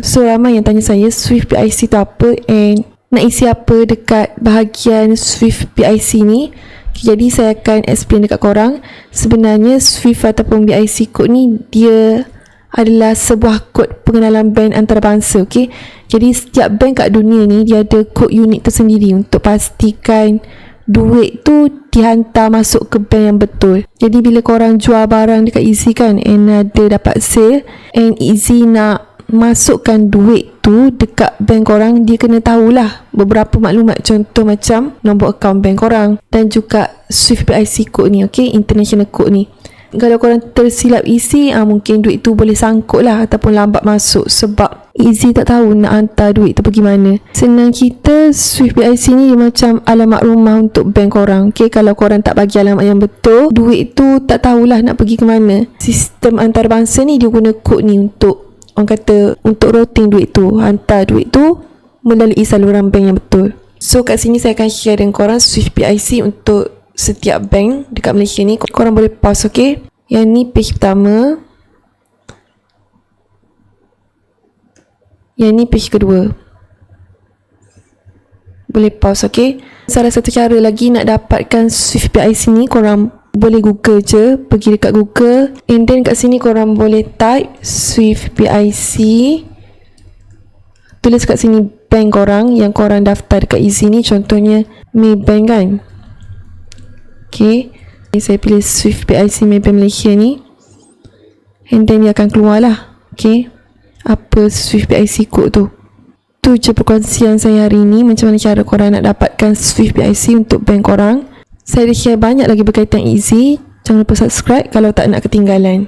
So ramai yang tanya saya Swift PIC tu apa and nak isi apa dekat bahagian Swift PIC ni. Jadi saya akan explain dekat korang. Sebenarnya Swift ataupun BIC code ni dia adalah sebuah kod pengenalan bank antarabangsa. Okay? Jadi setiap bank kat dunia ni dia ada kod unik tersendiri untuk pastikan duit tu dihantar masuk ke bank yang betul. Jadi bila korang jual barang dekat Easy kan and ada dapat sale and Easy nak masukkan duit tu dekat bank korang dia kena tahulah beberapa maklumat. Contoh macam nombor akaun bank korang dan juga Swift PIC code ni okay international code ni. Kalau korang tersilap isi ah, mungkin duit tu boleh sangkut lah ataupun lambat masuk sebab Easy tak tahu nak hantar duit tu pergi mana. Senang kita Swift PIC ni dia macam alamat rumah untuk bank korang okay, kalau korang tak bagi alamat yang betul duit tu tak tahulah nak pergi ke mana. Sistem antarabangsa ni dia guna kod ni untuk orang kata untuk routing duit tu hantar duit tu melalui saluran bank yang betul. So kat sini saya akan share dengan korang Swift PIC untuk setiap bank dekat Malaysia ni. Korang boleh pause okay yang ni page pertama. Yang ni page kedua. Boleh pause okay salah satu cara lagi nak dapatkan Swift PIC ni korang boleh google je pergi dekat google and then kat sini korang boleh type Swift PIC tulis kat sini bank korang yang korang daftar dekat easy ni contohnya Maybank kan Okay. Saya pilih Swift PIC Maybank Malaysia ni. And then dia akan keluar lah. Okay. Apa Swift PIC code tu. Tu je perkongsian saya hari ni. Macam mana cara korang nak dapatkan Swift PIC untuk bank korang. Saya dah share banyak lagi berkaitan easy. Jangan lupa subscribe kalau tak nak ketinggalan.